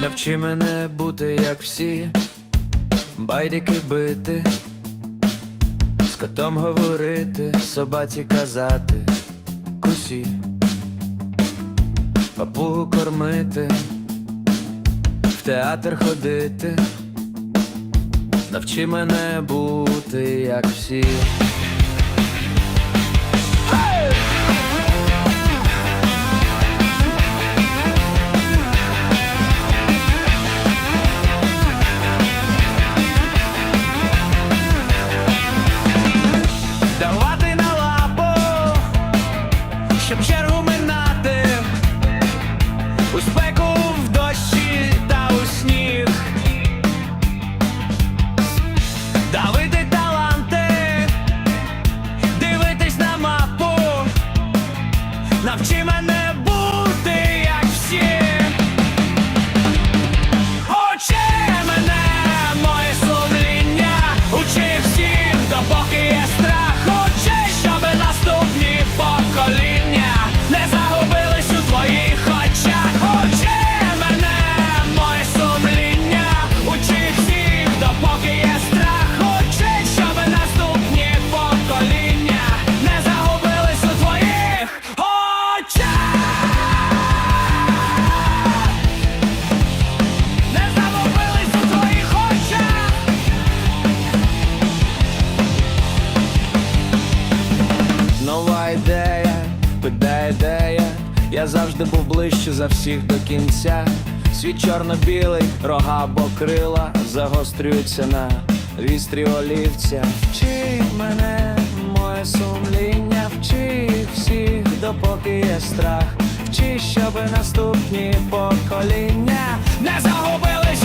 Навчи мене бути як всі, байдики бити, з котом говорити, собаці казати, кусі, папугу кормити, в театр ходити, навчи мене бути як всі. Ідея, питає ідея? Я завжди був ближче за всіх до кінця. Світ чорно-білий, рога або крила Загострюються на вістрі олівця. Вчи мене, моє сумління, вчи всіх, допоки є страх. Вчи, щоби наступні покоління не загубили